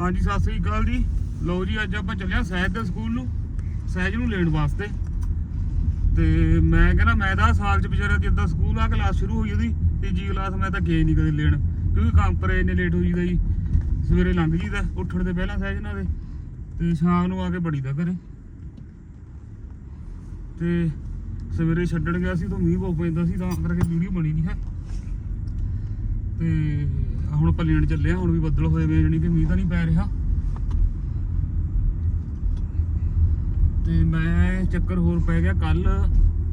ਹਾਂਜੀ, ਸਤਿ ਸ੍ਰੀ ਅਕਾਲ ਜੀ। ਲਓ ਜੀ, ਅੱਜ ਆਪਾਂ ਚੱਲਿਆ ਸਹਿਜ ਦੇ ਸਕੂਲ ਨੂੰ। ਸਹਿਜ ਨੂੰ ਲੈਣ ਵਾਸਤੇ। ਤੇ ਮੈਂ ਕਹਿੰਦਾ, ਮੈਂ ਤਾਂ ਸਾਲ ਚ ਵਿਚਾਰਾ ਜਿੱਦਾਂ ਸਕੂਲ ਆ ਕਲਾਸ ਸ਼ੁਰੂ ਹੋਈ ਉਹਦੀ, ਤੀਜੀ ਕਲਾਸ ਮੈਂ ਤਾਂ ਗਿਆ ਨਹੀਂ ਕਦੇ ਲੈਣ। ਕਿਉਂਕਿ ਕੰਮ ਪਰੇ ਇੰਨੇ ਲੇਟ ਹੋ ਜੀਦਾ ਜੀ। ਸਵੇਰੇ ਲੰਘ ਜੀਦਾ ਉੱਠਣ ਦੇ ਪਹਿਲਾਂ ਸਹਿਜ ਨਾਲ ਦੇ। ਤੇ ਸ਼ਾਮ ਨੂੰ ਆ ਕੇ ਬੜੀ ਦਾ ਘਰੇ। ਤੇ ਸਵੇਰੇ ਛੱਡਣ ਗਿਆ ਸੀ ਤਾਂ ਮੀਂਹ ਬਹੁਤ ਪੈਂਦਾ ਸੀ, ਤਾਂ ਕਰਕੇ ਵੀਡੀਓ ਬਣੀ ਨਹੀਂ ਹੈ। ਤੇ ਹੁਣ ਆਪਾਂ ਲੈਣ ਚੱਲੇ ਆ, ਹੁਣ ਵੀ ਬੱਦਲ ਹੋਏ ਵੇ ਜਾਣੀ ਕਿ ਮੀਂਹ ਤਾਂ ਨਹੀਂ ਪੈ ਰਿਹਾ। ਤੇ ਮੈਂ ਚੱਕਰ ਹੋਰ ਪੈ ਗਿਆ, ਕੱਲ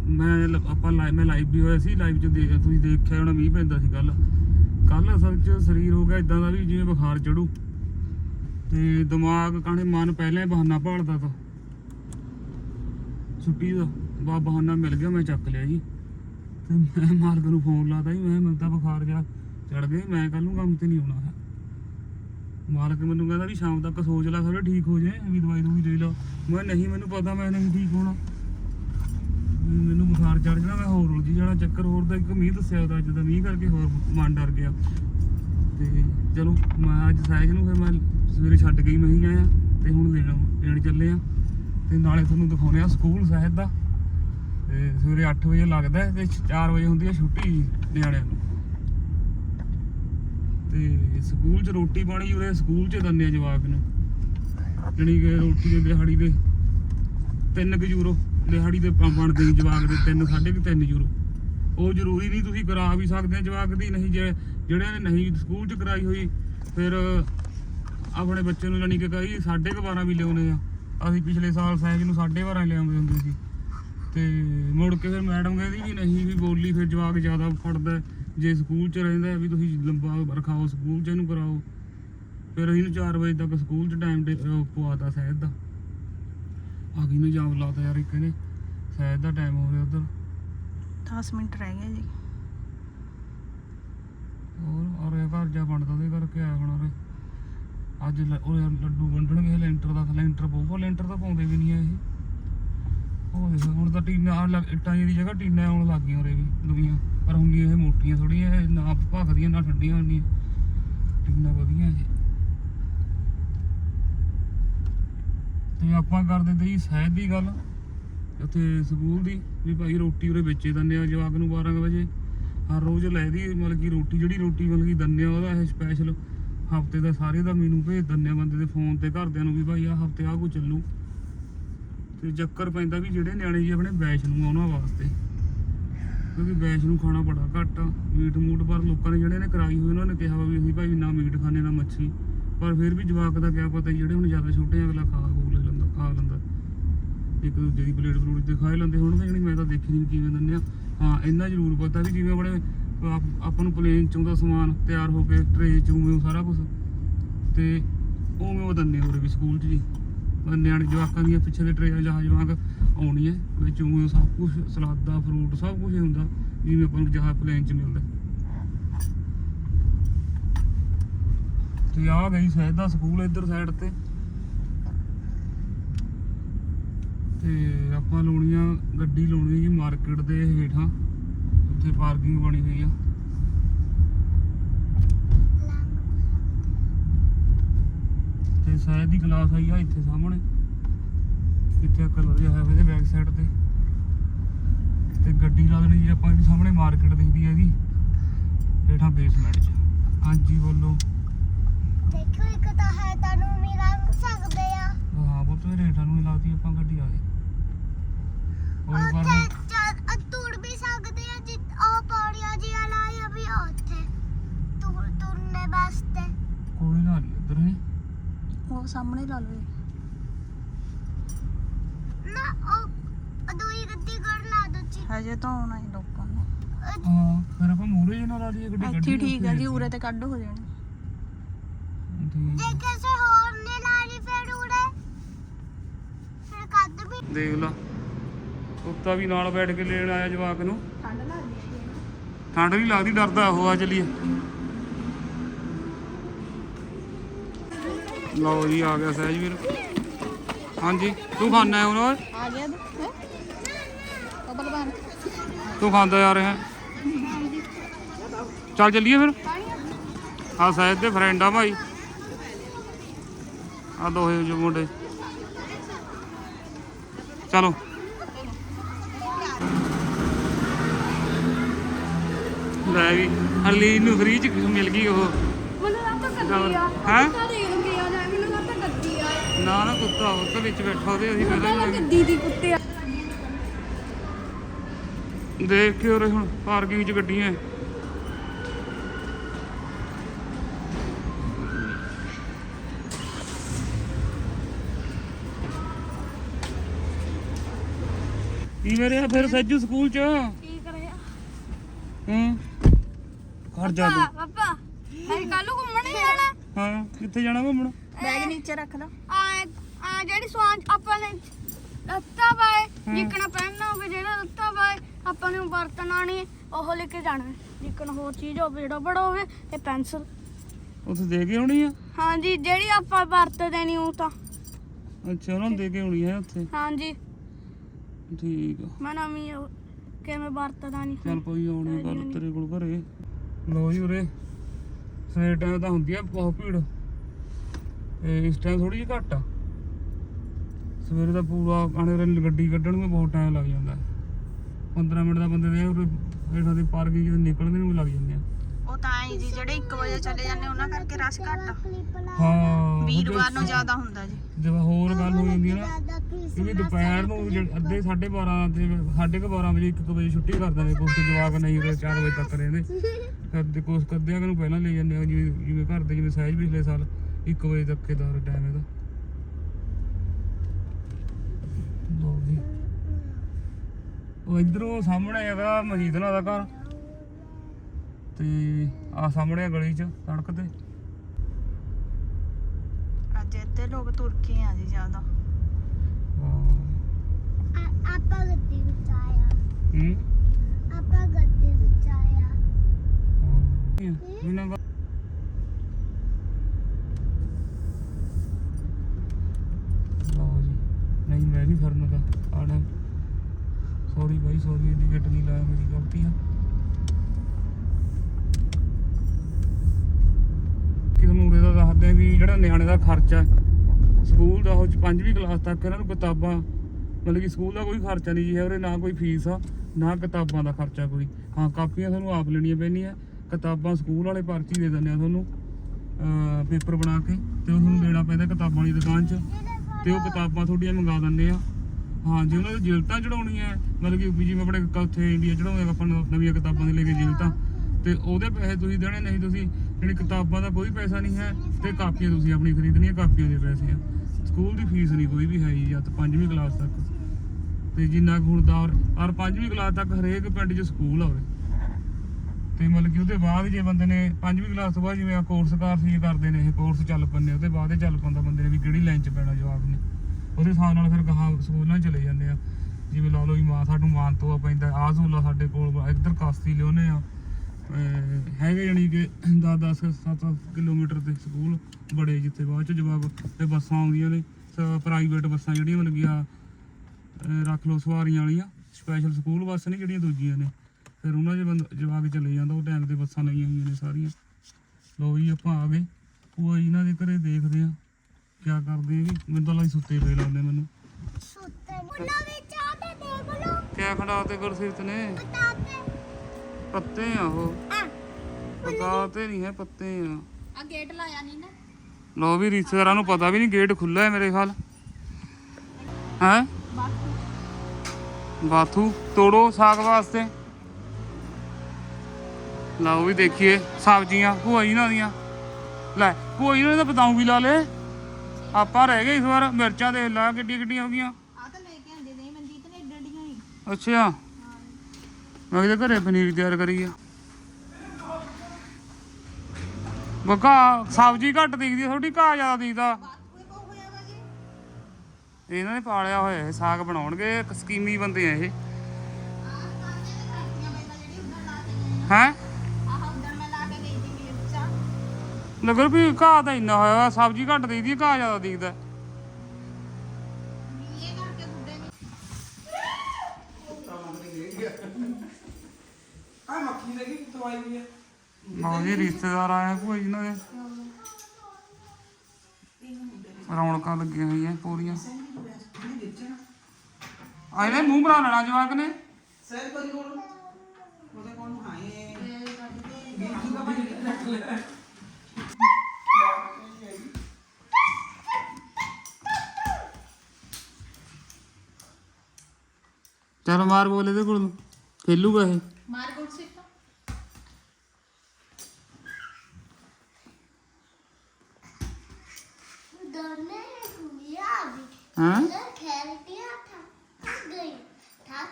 ਮੈਂ ਆਪਾਂ ਲਾਈਵ ਮੈਂ ਲਾਈਵ ਵੀ ਹੋਇਆ ਸੀ ਲਾਈਵ 'ਚ ਦੇਖ ਤੁਸੀਂ ਦੇਖਿਆ ਹੋਣਾ, ਮੀਂਹ ਪੈਂਦਾ ਸੀ ਕੱਲ। ਕੱਲ ਅਸਲ 'ਚ ਸਰੀਰ ਹੋ ਗਿਆ ਇਦਾਂ ਦਾ ਵੀ ਜਿਵੇਂ ਬੁਖਾਰ ਚੜੂ। ਤੇ ਦਿਮਾਗ ਕਾਣੇ ਮਨ ਪਹਿਲਾਂ ਹੀ ਬਹਾਨਾ ਭਾਲਦਾ ਤਾ। ਛੁੱਟੀ ਦਾ, ਬਾ, ਬਹਾਨਾ ਮਿਲ ਗਿਆ, ਮੈਂ ਚੱਕ ਲਿਆ ਜੀ। ਤੇ ਮੈਂ ਮਾਲਕ ਨੂੰ ਫੋਨ ਲਾਤਾ ਜੀ, ਮੈਂ ਮੈਨੂੰ ਤਾਂ ਬੁਖਾਰ ਜਾ ਚੜ ਗਈ ਮੈਂ ਕੱਲ ਨੂੰ ਕੰਮ ਤੇ ਨਹੀਂ ਆਉਣਾ। ਮਾਲਕ ਮੈਨੂੰ ਕਹਿੰਦਾ ਵੀ ਸ਼ਾਮ ਤੱਕ ਸੋਚ ਲੈ ਸਾਰੇ ਠੀਕ ਹੋ ਜਾਏ, ਵੀ ਦਵਾਈ ਦੂਈ ਦੇ ਲਓ। ਮੈਂ ਨਹੀਂ, ਮੈਨੂੰ ਪਤਾ, ਮੈਂ ਨਹੀਂ ਠੀਕ ਹੋਣਾ। ਮੈਨੂੰ ਬੁਖਾਰ ਚੜ ਜਾਣਾ ਮੈਂ ਹੋਰ ਉਲਝੀ ਜਾਣਾ। ਚੱਕਰ ਹੋਰ ਦਾ ਇੱਕ ਮੀਂਹ ਦੱਸਿਆ ਉਹਦਾ ਅੱਜ ਦਾ ਮੀਂਹ ਕਰਕੇ ਹੋਰ ਮਨ ਡਰ ਗਿਆ। ਤੇ ਚਲੋ, ਮੈਂ ਅੱਜ ਸਾਇਜ ਨੂੰ ਫਿਰ ਮੈਂ ਸਵੇਰੇ ਛੱਡ ਗਈ ਮੈਂ ਹੀ ਆਇਆ ਤੇ ਹੁਣ ਲੈਣ ਲੈਣ ਚੱਲੇ ਆ। ਤੇ ਨਾਲੇ ਤੁਹਾਨੂੰ ਦਿਖਾਉਣੇ ਆ ਸਕੂਲ ਸਾਹਿਬ ਦਾ। ਤੇ ਸਵੇਰੇ 8 ਵਜੇ ਲੱਗਦਾ ਤੇ 4 ਵਜੇ ਹੁੰਦੀ ਹੈ ਛੁੱਟੀ ਨਿਆਣਿਆਂ ਨੂੰ। ਤੇ ਸਕੂਲ 'ਚ ਰੋਟੀ ਪਾਣੀ ਉਰੇ ਸਕੂਲ 'ਚ ਦੰਨੇ ਆ ਜਵਾਕ ਨੂੰ। ਜਣੀ ਕਿ ਰੋਟੀ ਦੇ ਦਿਹਾੜੀ ਦੇ 3 ਕੁ ਯੂਰੋ, ਦਿਹਾੜੀ ਦੇ ਪ- ਬਣਦੇ ਜੀ ਜਵਾਕ ਦੇ 3 ਸਾਢੇ ਕੁ 3 ਯੂਰੋ। ਉਹ ਜ਼ਰੂਰੀ ਨਹੀਂ ਤੁਸੀਂ ਕਰਾ ਵੀ ਸਕਦੇ ਆ ਜਵਾਕ ਦੀ, ਨਹੀਂ ਜੇ ਜਿਹੜਿਆਂ ਨੇ ਨਹੀਂ ਸਕੂਲ 'ਚ ਕਰਾਈ ਹੋਈ, ਫਿਰ ਆਪਣੇ ਬੱਚੇ ਨੂੰ ਜਾਨੀ ਕਿ ਕਈ ਸਾਢੇ ਕੁ 12 ਵੀ ਲਿਆਉਂਦੇ ਆ। ਅਸੀਂ ਪਿਛਲੇ ਸਾਲ ਸਹਿਜ ਨੂੰ ਸਾਢੇ 12 ਲਿਆਉਂਦੇ ਹੁੰਦੇ ਸੀ। ਤੇ ਮੁੜ ਕੇ ਫਿਰ ਮੈਡਮ ਕਹਿੰਦੀ ਵੀ ਨਹੀਂ ਵੀ ਬੋਲੀ ਫਿਰ ਜਵਾਕ ਜ਼ਿਆਦਾ ਫੜਦਾ। ਜੇ ਸਕੂਲ 'ਚ ਰਹਿੰਦਾ ਵੀ ਤੁਸੀਂ ਲੰਬਾ ਰਖਾਓ ਸਕੂਲ 'ਚ ਇਹਨੂੰ ਕਰਾਓ ਫਿਰ ਅਸੀਂ ਨੂੰ 4 ਵਜੇ ਤੱਕ ਸਕੂਲ 'ਚ ਟਾਈਮ ਪਵਾਤਾ ਸਹਿਜ ਦਾ। ਆ ਗਈ ਨੂੰ ਜਾਮ ਲਾਤਾ ਯਾਰ ਇੱਕ ਨੇ ਸਹਿਜ ਦਾ ਟਾਈਮ ਹੋ ਗਿਆ ਉਧਰ। 10 ਮਿੰਟ ਰਹਿ ਗਏ ਜੀ। ਹੋਰ ਔਰ ਇਹ ਘਰ ਜਾ ਬਣਦਾ ਉਹਦੇ ਕਰਕੇ ਆਇਆ ਹੁਣ ਉਰੇ। ਅੱਜ ਉਹ ਲੱਡੂ ਵੰਡਣਗੇ ਲੈਂਟਰ ਦਾ ਲੈਂਟਰ ਪਊਗਾ ਲੈਂਟਰ ਤਾਂ ਪਾਉਂਦੇ ਵੀ ਨਹੀਂ ਆ ਇਹ। ਉਹ ਦੇਖ ਹੁਣ ਤਾਂ ਟੀਨਾ ਇੱਟਾਂ ਦੀ ਜਗ੍ਹਾ ਟੀਨਾ ਆਉਣ ਲੱਗ ਗਈਆਂ ਉਰੇ ਵੀ ਨਵੀਆਂ। ਪਰ ਹੁੰਦੀਆਂ ਇਹ ਮੋਟੀਆਂ ਥੋੜੀਆਂ ਇਹ ਨਾ ਭਖਦੀਆਂ, ਨਾ ਠੰਡੀਆਂ ਹੁੰਦੀਆਂ। ਟੀਨਾ ਵਧੀਆ ਇਹ। ਤੇ ਆਪਾਂ ਕਰ ਤੇ ਜੀ ਸ਼ਹਿਦ ਦੀ ਗੱਲ, ਉੱਥੇ ਸਕੂਲ ਦੀ, ਵੀ ਭਾਈ ਰੋਟੀ ਉਰੇ ਵੇਚੇ ਦਿੰਦੇ ਆ ਜਵਾਕ ਨੂੰ 12 ਕੁ ਵਜੇ। ਹਰ ਰੋਜ਼ ਲੈਦੀ ਮਤਲਬ ਕਿ ਰੋਟੀ, ਜਿਹੜੀ ਰੋਟੀ ਮਤਲਬ ਕਿ ਦਿੰਦੇ ਆ ਉਹਦਾ ਇਹ ਸਪੈਸ਼ਲ ਹਫ਼ਤੇ ਦਾ ਸਾਰੇ ਦਾ ਮੈਨੂੰ ਭੇਜ ਦਿੰਦੇ ਆ ਬੰਦੇ ਦੇ ਫੋਨ ਤੇ, ਘਰਦਿਆਂ ਨੂੰ ਵੀ ਭਾਈ ਆ ਹਫ਼ਤੇ ਆ ਕੋ ਚੱਲੂ। ਤੇ ਚੱਕਰ ਪੈਂਦਾ ਵੀ ਜਿਹੜੇ ਨਿਆਣੇ ਜੀ ਆਪਣੇ ਬੈਚ ਨੂੰ ਉਹਨਾਂ ਵਾਸਤੇ। ਕਿਉਂਕਿ ਬੈਚ ਨੂੰ ਖਾਣਾ ਬੜਾ ਘੱਟ ਆ। ਮੀਟ ਮੂਟ ਪਰ ਲੋਕਾਂ ਨੇ ਜਿਹੜੇ ਨੇ ਕਰਾਈ ਹੋਈ, ਉਹਨਾਂ ਨੇ ਕਿਹਾ ਵਾ ਵੀ ਅਸੀਂ ਭਾਈ ਨਾ ਮੀਟ ਖਾਣੇ ਨਾ ਮੱਛੀ। ਪਰ ਫਿਰ ਵੀ ਜਵਾਕ ਦਾ ਕਿਆ ਪਤਾ ਜਿਹੜੇ ਹੁਣ ਜ਼ਿਆਦਾ ਛੋਟੇ ਆ, ਅਗਲਾ ਖਾ ਖੂ ਲੈ ਲੈਂਦਾ, ਖਾ ਲੈਂਦਾ। ਇੱਕ ਦੂਜੇ ਦੀ ਪਲੇਟ ਪਲੂਟ ਤੇ ਖਾ ਹੀ ਲੈਂਦੇ। ਹੁਣ ਤਾਂ ਜਣੀ ਮੈਂ ਤਾਂ ਦੇਖੀ ਨਹੀਂ ਕਿਵੇਂ ਦਿੰਦੇ ਆ। ਹਾਂ, ਇੰਨਾ ਜ਼ਰੂਰ ਪਤਾ ਵੀ ਜਿਵੇਂ ਆਪਣੇ ਆਪਾਂ ਨੂੰ ਪਲੇਨ ਚੋਂ ਦਾ ਸਮਾਨ ਤਿਆਰ ਹੋ ਕੇ ਟ੍ਰੇ ਚੋਂ ਉਵੇਂ ਸਾਰਾ ਕੁਝ ਤੇ ਉਵੇਂ ਉਹ ਦਿੰਦੇ ਆ ਉਰੇ ਵੀ ਸਕੂਲ 'ਚ ਜੀ। ਪਰ ਨਿਆਣੇ, ਜਵਾਕਾਂ ਦੀਆਂ ਪਿੱਛੇ ਦੇ ਟ੍ਰੇ ਜਹਾਜ਼ ਵਾਂਗ। ਆਉਣੀ ਹੈ, ਵਿੱਚ ਉਵੇਂ ਸਭ ਕੁਝ ਸਲਾਦਾਂ ਫਰੂਟ ਸਭ ਕੁਝ ਹੁੰਦਾ, ਜਿਵੇਂ ਆਪਾਂ ਨੂੰ ਜਹਾਜ਼ ਪਲੇਨ 'ਚ ਮਿਲਦਾ। ਤੇ ਆ ਗਈ ਸਹਿਜ ਦਾ ਸਕੂਲ ਇੱਧਰ ਸਾਈਡ ਤੇ। ਤੇ ਆਪਾਂ ਲਾਉਣੀ ਆ ਗੱਡੀ ਲਾਉਣੀ ਜੀ ਮਾਰਕੀਟ ਦੇ ਹੇਠਾਂ, ਉੱਥੇ ਪਾਰਕਿੰਗ ਬਣੀ ਹੋਈ ਆ। ਤੇ ਸ਼ਾਇਦ ਦੀ ਕਲਾਸ ਆਈ ਆ ਇੱਥੇ ਸਾਹਮਣੇ। ਇੱਥੇ ਕਲਰ ਜਿਹਾ ਹੈ ਇਹਦੇ ਬੈਕ ਸਾਈਡ ਤੇ। ਤੇ ਗੱਡੀ ਲਾ ਦੇਣੀ ਜੀ ਆਪਾਂ ਇਹਦੇ ਸਾਹਮਣੇ ਮਾਰਕੀਟ ਦਿਖਦੀ ਹੈਗੀ ਹੇਠਾਂ ਬੇਸਮੈਂਟ 'ਚ। ਹਾਂਜੀ ਬੋਲੋ। ਦੇਖੋ ਇੱਕ ਤਾਂ ਹੈ ਤੁਹਾਨੂੰ ਵੀ ਲੰਘ ਸਕਦੇ ਆ। ਹਾਂ ਬਹੁਤ ਤੇਰੇ ਹੇਠਾਂ ਨੂੰ ਹੀ ਲਾਤੀ ਆਪਾਂ ਗੱਡੀ ਆ ਗਈ। ਕੋਈ ਪਰ ਉੱਥੇ ਚੱਲ ਤੁਰ ਵੀ ਸਕਦੇ ਆ ਜਿ ਉਹ ਪੌੜੀਆਂ ਜੀਆਂ ਲਾਈਆਂ ਵੀ ਆ ਉੱਥੇ। ਤੁਰ ਤੁਰਨੇ ਵਾਸਤੇ। ਕੋਲੇ ਲਾ ਲਈ ਇੱਧਰ ਹੈ। ਉਹ ਸਾਹਮਣੇ ਲਾ ਲਓ ਨਾ ਉਹ ਉਹ ਦੂਈ ਗੱਡੀ ਕਰ ਲਾ ਦੋ ਜੀ ਹਜੇ ਤਾਂ ਆਉਣਾ ਹੀ ਲੋਕਾਂ ਨੇ। ਹਾਂ ਫਿਰ ਆਪਾਂ ਮੂਰੇ ਜਿਹੇ ਨਾਲ ਲਾ ਲਈਏ ਗੱਡੀ ਇੱਥੇ ਠੀਕ ਹੈ ਜੀ ਉਰੇ ਤੇ ਕੱਢ ਹੋ ਜਾਣੀ। ਠੀਕ ਜੇ ਕਿਸੇ ਹੋਰ ਨੇ ਲਾ ਲਈ ਫਿਰ ਉਰੇ। ਫਿਰ ਕੱਦ ਵੀ। ਦੇਖ ਲਾ। ਕੁੱਤਾ ਵੀ ਨਾਲ ਬੈਠ ਕੇ ਲੈਣ ਆਇਆ ਜਵਾਕ ਨੂੰ। ਠੰਡ ਲੱਗਦੀ ਹੈ ਠੰਡ ਨਹੀਂ ਲੱਗਦੀ ਡਰਦਾ ਉਹ ਆ ਚਲੀਏ। ਲਓ ਜੀ ਆ ਗਿਆ ਸਹਿਜ ਵੀਰ ਹਾਂਜੀ ਤੂੰ ਖਾਣਾ ਹੈ ਹੁਣ? ਆ ਗਿਆ ਤੂੰ ਕਬਲ ਬਣ ਤੂੰ ਖਾਂਦਾ ਜਾ ਰਿਹਾ ਚੱਲ ਚੱਲੀਏ ਫਿਰ। ਆ ਸਹਿਜ ਦੇ ਫਰੈਂਡ ਆ ਭਾਈ। ਆ ਦੋਹੇ ਜੋ ਮੁੰਡੇ। ਚਲੋ। ਲੈ ਵੀ ਹਰਲੀ ਨੂੰ ਫ੍ਰੀ ਚ ਮਿਲ ਗਈ ਉਹ। ਹੈਂ? ਨਾ ਨਾ ਕੁੱਤਾ ਉਹ ਤਾਂ ਵਿੱਚ ਬੈਠਾ ਉਹਦੇ ਅਸੀਂ ਪਹਿਲਾਂ। ਗੱਡੀ ਦੀ ਕੁੱਤੇ ਦੇਖ ਕੇ ਉਰੇ ਹੁਣ ਪਾਰਕਿੰਗ 'ਚ ਗੱਡੀਆਂ ਹੈ। ਕੀ ਮੇਰੇ ਫਿਰ ਸੱਜੂ ਸਕੂਲ 'ਚ? ਕੀ ਕਰਿਆ ਹੂੰ। ਘਰ ਜਾ ਤੂੰ। ਪਾਪਾ ਅਸੀਂ ਕੱਲ ਨੂੰ ਘੁੰਮਣ ਨਹੀਂ ਜਾਣਾ। ਹਾਂ ਕਿੱਥੇ ਜਾਣਾ ਘੁੰਮਣ? ਬੈਗ ਨੀਚੇ ਰੱਖ ਲਾ ਆ ਆ ਜਿਹੜੀ ਸਵਾਨ ਆਪਾਂ ਨੇ ਲੱਤਾ ਬਾਏ। ਜਿੱਕਣਾ ਪਹਿਨਣਾ ਹੋਵੇ ਜਿਹੜਾ ਲੱਤਾ ਬਾਏ ਆਪਾਂ ਨੂੰ ਵਰਤਣਾ ਨਹੀਂ ਉਹ ਲੈ ਕੇ ਜਾਣਾ। ਜਿੱਕਣ ਹੋਰ ਚੀਜ਼ ਹੋਵੇ ਜਿਹੜਾ ਬੜਾ ਹੋਵੇ ਤੇ ਪੈਨਸਲ। ਉੱਥੇ ਦੇ ਕੇ ਆਉਣੀ ਆ? ਹਾਂਜੀ ਜਿਹੜੀ ਆਪਾਂ ਵਰਤਦੇ ਨਹੀਂ ਉਹ ਤਾਂ। ਅੱਛਾ ਉਹਨਾਂ ਨੂੰ ਦੇ ਕੇ ਆਉਣੀ ਹੈ ਉੱਥੇ? ਹਾਂਜੀ। ਠੀਕ ਆ। ਮੈਂ ਨਵੀਂ ਉਹ ਕਿਵੇਂ ਵਰਤਦਾ ਨਹੀਂ। ਚੱਲ ਕੋਈ ਆਉਣੀ ਗੱਲ ਤੇਰੇ ਕੋਲ ਘਰੇ। ਲੋ ਜੀ ਉਰੇ ਸਵੇਰ ਟਾਈਮ ਤਾਂ ਹੁੰਦੀ ਆ ਬਹੁਤ ਭੀੜ। ਤੇ ਇਸ ਟਾਈਮ ਥੋੜੀ ਜਿਹੀ ਘੱਟ ਆ। ਸਵੇਰੇ ਦਾ ਪੂਰਾ ਆਣੇ ਗੱਡੀ ਕੱਢਣ ਨੂੰ ਬਹੁਤ ਟਾਈਮ ਲੱਗ ਜਾਂਦਾ। 15 ਮਿੰਟ ਦਾ ਬੰਦੇ ਦੇ ਉਰੇ ਹੇਠਾਂ ਦੀ ਪਾਰਕਿੰਗ ਜਦੋਂ ਨਿਕਲਣ ਨੂੰ ਵੀ ਲੱਗ ਜਾਂਦੇ ਆ। ਉਹ ਤਾਂ ਐ ਜੀ ਜਿਹੜੇ 1 ਵਜੇ ਚਲੇ ਜਾਂਦੇ ਉਹਨਾਂ ਕਰਕੇ ਰਸ਼ ਘੱਟ। ਆ ਹਾਂ ਵੀਰਵਾਰ ਨੂੰ ਜ਼ਿਆਦਾ ਹੁੰਦਾ ਜੀ। ਜਦੋਂ ਹੋਰ ਗੱਲ ਹੋ ਜਾਂਦੀ ਆ ਨਾ ਕਿਉਂਕਿ ਦੁਪਹਿਰ ਨੂੰ ਜਿਹੜੇ ਅੱਧੇ 12:30 ਤੇ 12:30 ਵਜੇ 1 ਵਜੇ ਛੁੱਟੀ ਕਰ ਦਿੰਦੇ ਕੁਝ ਜਵਾਕ ਨਹੀਂ ਉਰੇ 4 ਵਜੇ ਤੱਕ ਰਹਿੰਦੇ। ਕਰਦੇ ਕੁਛ ਕਰਦਿਆਂ ਨੂੰ ਪਹਿਲਾਂ ਲੈ ਜਾਂਦੇ ਆ ਜਿਵੇਂ ਜਿਵੇਂ ਘਰ ਦੇ ਜਿਵੇਂ ਸਹਿਜ ਪਿਛਲੇ ਸਾਲ 1 ਵਜੇ ਤੱਕ ਦਾ ਟਾਈਮ ਇਹਦਾ ਲਓ ਜੀ ਉਹ ਇਧਰੋਂ ਸਾਹਮਣੇ ਹੈਗਾ ਮਜੀਦ ਨਾਲ ਦਾ ਘਰ। ਤੇ ਆ ਸਾਹਮਣੇ ਆ ਗਲੀ 'ਚ ਸੜਕ ਤੇ। ਅੱਜ ਇੱਥੇ ਲੋਕ ਤੁਰ ਕੇ ਆ ਜੀ ਜ਼ਿਆਦਾ। ਵਾਹ ਆਪਾਂ ਗੱਡੀ ਵਿੱਚ ਆਇਆ ਹੂੰ? ਆਪਾਂ ਗੱਡੀ ਵਿੱਚ ਆਇਆ ਬਿਨਾਂ ਗੱਲ- ਲਓ ਜੀ। ਨਹੀਂ ਮੈਂ ਵੀ ਫਰਨ ਦਾ ਆੜਾ ਸੌਰੀ ਬਾਈ ਸੌਰੀ ਇੰਡੀਕੇਟਰ ਨਹੀਂ ਲਾਇਆ ਮੇਰੀ ਗਲਤੀ ਆ। ਕਿ ਤੁਹਾਨੂੰ ਉਰੇ ਦਾ ਦੱਸਦੇ ਆ ਵੀ ਜਿਹੜਾ ਨਿਆਣੇ ਦਾ ਖਰਚਾ ਸਕੂਲ ਦਾ ਉਹ ਪੰਜਵੀਂ ਕਲਾਸ ਤੱਕ ਇਹਨਾਂ ਨੂੰ ਕਿਤਾਬਾਂ, ਮਤਲਬ ਕਿ ਸਕੂਲ ਦਾ ਕੋਈ ਖਰਚਾ ਨਹੀਂ ਜੀ ਹੈ ਉਰੇ, ਨਾ ਕੋਈ ਫੀਸ ਆ, ਨਾ ਕਿਤਾਬਾਂ ਦਾ ਖਰਚਾ ਕੋਈ। ਹਾਂ, ਕਾਪੀਆਂ ਤੁਹਾਨੂੰ ਆਪ ਲੈਣੀਆਂ ਪੈਣੀਆਂ, ਕਿਤਾਬਾਂ ਸਕੂਲ ਵਾਲੇ ਪਰਚੀ ਦੇ ਦਿੰਦੇ ਆ ਤੁਹਾਨੂੰ ਪੇਪਰ ਬਣਾ ਕੇ, ਤੇ ਉਹ ਤੁਹਾਨੂੰ ਦੇਣਾ ਪੈਂਦਾ ਕਿਤਾਬਾਂ ਵਾਲੀ ਦੁਕਾਨ 'ਚ, ਤੇ ਉਹ ਕਿਤਾਬਾਂ ਤੁਹਾਡੀਆਂ ਮੰਗਾ ਦਿੰਦੇ ਆ। ਹਾਂ ਜੇ ਉਹਨਾਂ ਦੀ ਜਿਲਤਾਂ ਚੜਾਉਣੀਆਂ ਮਤਲਬ ਕਿ ਜਿਵੇਂ ਆਪਣੇ ਉੱਥੇ ਇੰਡੀਆ ਚੜਾਉਂਦੇ ਆਪਾਂ ਨੂੰ ਨਵੀਆਂ ਕਿਤਾਬਾਂ ਦੇ ਲੈ ਕੇ ਜਿਲਤਾਂ, ਤੇ ਉਹਦੇ ਪੈਸੇ ਤੁਸੀਂ ਦੇਣੇ ਨਹੀਂ, ਤੁਸੀਂ ਜਿਹੜੀ ਕਿਤਾਬਾਂ ਦਾ ਕੋਈ ਪੈਸਾ ਨਹੀਂ ਹੈ, ਤੇ ਕਾਪੀਆਂ ਤੁਸੀਂ ਆਪਣੀ ਖਰੀਦਣੀਆਂ, ਕਾਪੀਆਂ ਦੇ ਪੈਸੇ ਆ। ਸਕੂਲ ਦੀ ਫੀਸ ਨਹੀਂ, ਕੋਈ ਵੀ ਹੈ ਜੀ ਜਦ ਪੰਜਵੀਂ ਕਲਾਸ ਤੱਕ। ਤੇ ਜਿੰਨਾ ਕੁ ਹੁਣ ਦੌਰ ਔਰ ਪੰਜਵੀਂ ਕਲਾਸ ਤੱਕ ਹਰੇਕ ਪਿੰਡ 'ਚ ਸਕੂਲ ਆ ਉਰੇ। ਤੇ ਮਤਲਬ ਕਿ ਉਹਦੇ ਬਾਅਦ ਜੇ ਬੰਦੇ ਨੇ ਪੰਜਵੀਂ ਕਲਾਸ ਤੋਂ ਬਾਅਦ ਜਿਵੇਂ ਆ ਕੋਰਸ ਕਾਰ ਸੀ ਕਰਦੇ ਨੇ, ਇਹ ਕੋਰਸ ਚੱਲ ਪੰਨੇ ਉਹਦੇ ਬਾਅਦ ਇਹ ਚੱਲ ਪੰਦਾ ਬੰਦੇ ਨੇ ਵੀ ਕਿਹੜੀ ਲਾਈਨ 'ਚ ਪੈਣਾ ਜਵਾਬ ਨੇ। ਉਹਦੇ ਹਿਸਾਬ ਨਾਲ ਫਿਰ ਗਾਹਾਂ ਸਕੂਲਾਂ ਚਲੇ ਜਾਂਦੇ ਆ। ਜਿਵੇਂ ਲਾ ਲਓ ਵੀ ਮਾਂ, ਸਾਨੂੰ ਮਾਨ ਤੋਂ ਪੈਂਦਾ, ਆਹ ਸਹੂਲਤ ਸਾਡੇ ਕੋਲ ਇੱਧਰ ਕਾਸਤੀ ਲਿਓਨੇ ਆ। ਹੈਗੇ ਜਾਣੀ ਕਿ 10 10 7 ਕਿਲੋਮੀਟਰ ਦੇ ਸਕੂਲ ਬੜੇ ਜਿੱਥੇ ਬਾਅਦ ਚ ਜਵਾਬ ਤੇ ਬੱਸਾਂ ਆਉਂਦੀਆਂ ਨੇ ਪ੍ਰਾਈਵੇਟ ਬੱਸਾਂ ਜਿਹੜੀਆਂ ਮਤਲਬ ਕਿ ਆ ਰੱਖ ਲਓ ਸਵਾਰੀਆਂ ਵਾਲੀਆਂ ਸਪੈਸ਼ਲ ਸਕੂਲ ਬੱਸ ਨਹੀਂ ਜਿਹੜੀਆਂ ਦੂਜੀਆਂ ਨੇ। ਫਿਰ ਉਹਨਾਂ 'ਚ ਬੰਦ ਜਵਾਕ ਚਲੇ ਜਾਂਦਾ, ਉਹ ਟਾਈਮ ਤੇ ਬੱਸਾਂ ਲਈਆਂ ਹੋਈਆਂ ਨੇ ਸਾਰੀਆਂ। ਲੋ ਜੀ ਆਪਾਂ ਆ ਗਏ। ਉਹ ਇਹਨਾਂ ਦੇ ਘਰੇ ਦੇਖਦੇ ਆ। ਕਿਆ ਕਰਦੇ ਜੀ ਮੈਨੂੰ ਤਾਂ ਲੱਗਦਾ ਸੁੱਤੇ ਪਏ ਲਾਉਂਦੇ ਮੈਨੂੰ। ਸੁੱਤੇ ਉਹਨਾਂ ਵਿੱਚ ਆ ਤੇ ਦੇਖ ਲਓ। ਕਿਆ ਖੜਾ ਤੇ ਗੁਰਸੀਰਤ ਨੇ? ਪਤਾਤੇ ਪੱਤੇ ਆ ਉਹ। ਪਤਾ ਤੇ ਨਹੀਂ ਹੈ ਪੱਤੇ ਆ। ਆ ਗੇਟ ਲਾਇਆ ਨਹੀਂ ਨਾ। ਲੋ ਵੀ ਰਿਸ਼ਤੇਦਾਰਾਂ ਨੂੰ ਪਤਾ ਵੀ ਨਹੀਂ ਗੇਟ ਖੁੱਲਾ ਹੈ ਮੇਰੇ ਖਿਆਲ। ਹੈ? ਬਾਥੂ। ਤੋੜੋ ਸਾਗ ਵਾਸਤੇ। ਲਓ ਵੀ ਦੇਖੀਏ ਸਬਜ਼ੀਆਂ ਭੂਆ ਜੀ ਨਾਲ ਦੀਆਂ। ਲੈ ਭੂਆ ਜੀ ਨੇ ਤਾਂ ਬਤਾਉਂ ਵੀ ਲਾ ਲੇ। ਆਪਾਂ ਰਹਿ ਗਏ ਇਸ ਵਾਰ ਮਿਰਚਾਂ ਦੇਖ ਲਾ ਕਿੱਡੀਆਂ ਕਿੱਡੀਆਂ ਹੋ ਗਈਆਂ। ਆ ਤਾਂ ਲੈ ਕੇ ਆਂਦੇ ਨੇ ਮਨਜੀਤ ਨੇ ਏਡਾ ਏਡੀਆਂ ਹੀ। ਅੱਛਾ। ਮੈਂ ਕਿਤੇ ਘਰੇ ਪਨੀਰ ਤਿਆਰ ਕਰੀ ਆ। ਬੱਕਾ ਸਬਜ਼ੀ ਘੱਟ ਦਿਖਦੀ ਥੋੜੀ ਘਾਹ ਜ਼ਿਆਦਾ ਦਿਖਦਾ। ਇਹਨਾਂ ਨੇ ਪਾਲਿਆ ਹੋਇਆ ਇਹ ਸਾਗ ਬਣਾਉਣਗੇ ਇੱਕ ਸਕੀਮੀ ਬੰਦੇ ਆ ਇਹ। ਹੈ? ਲੱਗਰ ਵੀ ਘਾਹ ਤਾਂ ਇੰਨਾ ਹੋਇਆ ਵਾ ਸਬਜ਼ੀ ਘੱਟ ਦਿਖਦੀ ਹੈ, ਘਾਹ ਜ਼ਿਆਦਾ ਦਿਖਦਾ ਇਹ ਕਰਕੇ ਗੁੱਡੇ ਨੇ ਲਓ ਜੀ ਰਿਸ਼ਤੇਦਾਰ ਆਏ ਭੂਆ ਇਹਨਾਂ ਦੇ। ਰੌਣਕਾਂ ਲੱਗੀਆਂ ਹੋਈਆਂ ਪੂਰੀਆਂ। ਆ ਇਹਨੇ ਮੂੰਹ ਬਣਾ ਲੈਣਾ ਜਵਾਕ ਨੇ। ਸਹਿਜ ਕਰੀ ਕੋਲ। ਉਹਦੇ ਕੋਲ ਨੂੰ ਹਾਏ ਚੱਲ ਮਾਰ ਬੋਲੇ ਇਹਦੇ ਕੋਲ ਨੂੰ। ਖੇਲੂਗਾ ਇਹ ਮਾਰ ਗੁੱਡ ਸਿੱਟ ਦੋਨੇ ਕੁੜੀਆਂ ਵੀ ਹਾਂ खेलतिया था थक गई थक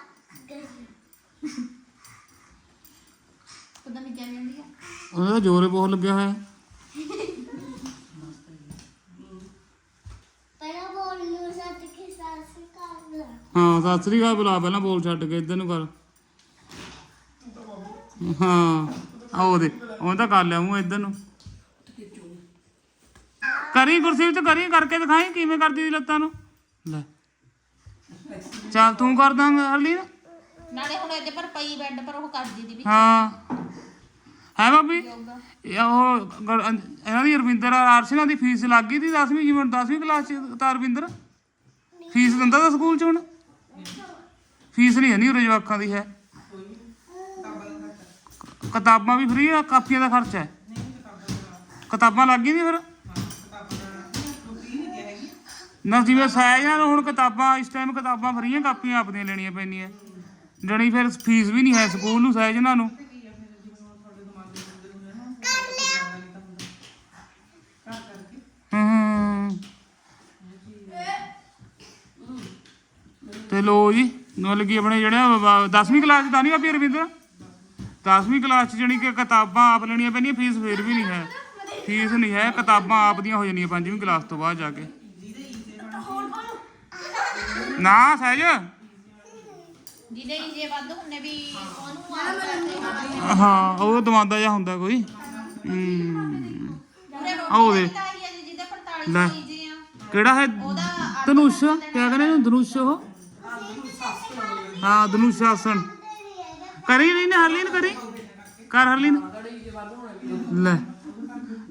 गई ਪਤਾ ਨਹੀਂ ਕਿਆ ਕਹਿੰਦੀ ਆ ਉਹਦਾ ਜ਼ੋਰ ਹੀ ਬਹੁਤ ਲੱਗਿਆ ਹੋਇਆ ਹਾਂ ਸਤਿ ਸ੍ਰੀ ਅਕਾਲ ਬੁਲਾ ਪਹਿਲਾਂ ਬੋਲ ਛੱਡ ਕੇ ਇੱਧਰ ਨੂੰ ਕਰ। ਹਾਂ ਆ ਉਹਦੇ ਉਹ ਤਾਂ ਕਰ ਲਿਆ ਮੂੰਹ ਇੱਧਰ ਨੂੰ। ਕਰੀ ਕੁਰਸੀ ਤੇ ਕਰੀ ਕਰਕੇ ਦਿਖਾਈ ਕਿਵੇਂ ਕਰਦੀ ਦੀ ਲੱਤਾਂ ਨੂੰ। ਲੈ। ਚੱਲ ਤੂੰ ਕਰ ਦਾਂਗਾ ਹਰਲੀ ਨਾਲੇ ਹੁਣ ਇਹਦੇ ਪਰ ਪਈ ਬੈੱਡ ਪਰ ਉਹ ਕਰਦੀ ਦੀ ਵੀ ਹਾਂ। ਹੈ ਬਾਬੀ? ਇਹ ਉਹ ਇਹਨਾਂ ਦੀ ਰਵਿੰਦਰ ਆਰਸ਼ਨਾ ਦੀ ਫੀਸ ਲੱਗ ਗਈ ਦੀ 10ਵੀਂ ਜਿਵੇਂ 10ਵੀਂ ਕਲਾਸ ਚ ਤਾਂ ਰਵਿੰਦਰ ਫੀਸ ਦਿੰਦਾ ਤਾਂ ਸਕੂਲ ਚ ਹੁਣ। ਫੀਸ ਨਹੀਂ ਹੈ ਨਹੀਂ ਉਰੇ ਜਵਾਕਾਂ ਦੀ, ਹੈ? ਕਿਤਾਬਾਂ ਵੀ ਫ੍ਰੀ ਆ, ਕਾਪੀਆਂ ਦਾ ਖਰਚਾ ਹੈ? ਕਿਤਾਬਾਂ ਲੱਗ ਗਈਆਂ ਫਿਰ? ਨਾ ਜਿਵੇਂ ਸਾਇਆ ਜਾਂ ਹੁਣ ਕਿਤਾਬਾਂ, ਇਸ ਟਾਈਮ ਕਿਤਾਬਾਂ ਫਰੀਆਂ ਕਾਪੀਆਂ ਆਪਦੀਆਂ ਲੈਣੀਆਂ ਪੈਂਦੀਆਂ। ਜਣੀ ਫਿਰ ਫੀਸ ਵੀ ਨਹੀਂ ਹੈ ਸਕੂਲ ਨੂੰ, ਸਾਇਆ ਜਨਾਂ ਨੂੰ? ਤੇ ਲੋ ਜੀ। ਗੱਲ ਕੀ ਆਪਣੇ ਜਿਹੜੇ 10ਵੀਂ ਕਲਾਸ ਚ ਤਾਂ ਨਹੀਂ ਆਪੀ ਰਵਿੰਦਰ 10ਵੀਂ ਕਲਾਸ ਚ ਜਣੀ ਕਿ ਕਿਤਾਬਾਂ ਆਪ ਲੈਣੀਆਂ ਪੈਣੀਆਂ ਫੀਸ ਫੇਰ ਵੀ ਨਹੀਂ ਹੈ। ਫੀਸ ਨਹੀਂ ਹੈ ਕਿਤਾਬਾਂ ਆਪ ਦੀਆਂ ਹੋ ਜਾਣੀਆਂ ਪੰਜਵੀਂ ਕਲਾਸ ਤੋਂ ਬਾਅਦ ਜਾ ਕੇ। ਨਾ ਸਹਿਜ। ਜਿਹਦੇ ਹੀ ਜੇ ਵੱਧ ਹੁੰਨੇ ਵੀ ਉਹਨੂੰ ਆਪ ਕਰਦੇ। ਹਾਂ ਉਹ ਦਵਾਂਦਾ ਜਿਹਾ ਹੁੰਦਾ ਕੋਈ। ਆਹ ਉਹਦੇ। ਤਾਂ ਹੀ ਹੈ ਜੀ ਜਿਹਦੇ 45 ਲੈ। ਸੌ ਜੀ ਆ। ਕਿਹੜਾ ਹੈ? ਧਨੁਸ਼ ਕਿਆ ਕਹਿੰਦੇ ਨੇ? ਧਨੁਸ਼ ਉਹ? ਹਾਂ ਧਨੁਸ਼ ਆਸਣ ਕਰੀ ਨਹੀਂ ਨਾ ਹਰਲੀਨ, ਕਰੀ? ਕਰ ਹਰਲੀਨ। ਲੈ,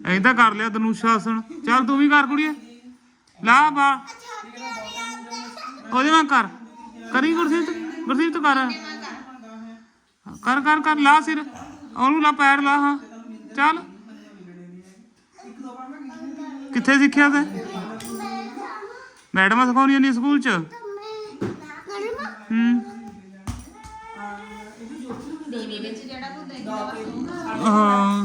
ਐਂ ਕਰ ਲਿਆ ਧਨੁਸ਼ ਆਸਣ ਚੱਲ ਤੂੰ ਵੀ ਕਰ ਕੁੜੀਏ। ਲਾ ਬਾ। ਉਹਦੇ ਵਾਂ ਕਰ। ਕਰੀ ਗੁਰਸੀਤ ਗੁਰਸੀਤ ਕਰ। ਕਰ ਕਰ ਕਰ, ਲਾ ਸਿਰ। ਉਹਨੂੰ ਲਾ ਪੈਰ, ਲਾ, ਹਾਂ। ਚੱਲ। ਕਿੱਥੇ ਸਿੱਖਿਆ ਤੈਂ? ਮੈਡਮਾਂ ਸਿਖਾਉਂਦੀਆਂ ਨਹੀਂ ਸਕੂਲ ਚ। ਹਾਂ।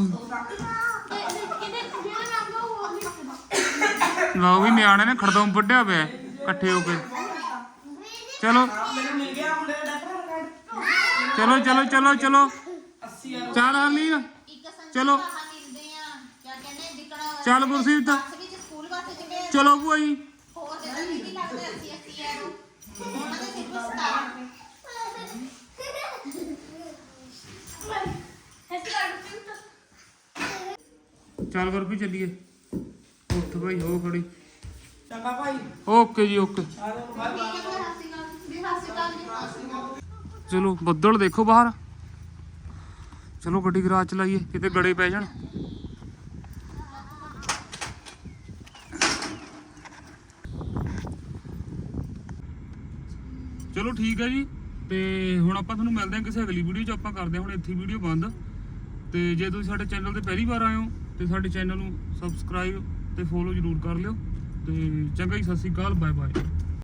ਲਓ ਵੀ ਨਿਆਣੇ ਨੇ ਖੜਦੋਂ ਵੱਡਿਆ ਪਿਆ ਹੈ, ਇਕੱਠੇ ਹੋ ਕੇ। ਚਲੋ। ਚਲੋ ਚਲੋ ਚਲੋ ਚਲੋ। 80 ਆ ਚੱਲ ਹਰਲੀ ਚਲੋ। ਮਿਲਦੇ ਆ ਕਿਆ ਕਹਿੰਦੇ ਜਿਕਣਾ ਚੱਲ ਗੁਰਸੀਤ। ਬੱਸ ਵਿੱਚ ਸਕੂਲ ਬੱਸ ਜਿਹੜੇ ਚਲੋ ਭੂਆ ਜੀ। ਹੋਰ ਜਿਹੜੇ ਵੀ ਲੱਗਦੇ 80 80 ਐਰੋ ਉਹਨਾਂ ਦੇ ਸਿਰਫ ਸਟਾਰ। ਚੱਲ ਗੁਰਪੀ ਚੱਲੀਏ। ਉੱਠ ਭਾਈ ਹੋ ਖੜੀ। ਚੰਗਾ ਭਾਈ। ਓਕੇ ਜੀ ਓਕੇ। ਚਲੋ ਬੱਦਲ ਦੇਖੋ ਬਾਹਰ। ਚਲੋ ਗੱਡੀ ਗਰਾਜ ਚਲਾਈਏ ਕਿਤੇ ਗੜੇ ਪੈ ਜਾਣ। ਚਲੋ ਠੀਕ ਹੈ ਜੀ। ਤੇ ਹੁਣ ਆਪਾਂ ਤੁਹਾਨੂੰ ਮਿਲਦੇ ਹਾਂ ਕਿਸੇ ਅਗਲੀ ਵੀਡੀਓ 'ਚ। ਆਪਾਂ ਕਰਦੇ ਹਾਂ ਹੁਣ ਇੱਥੇ ਵੀਡੀਓ ਬੰਦ। ਤੇ ਜੇ ਤੁਸੀਂ ਸਾਡੇ ਚੈਨਲ ਤੇ ਪਹਿਲੀ ਵਾਰ ਆਏ ਹੋ ਤੇ ਸਾਡੇ ਚੈਨਲ ਨੂੰ ਸਬਸਕ੍ਰਾਈਬ ਤੇ ਫੋਲੋ ਜ਼ਰੂਰ ਕਰ ਲਿਓ ਤੇ ਚੰਗਾ ਜੀ, ਸਤਿ ਸ਼੍ਰੀ ਅਕਾਲ ਬਾਏ ਬਾਏ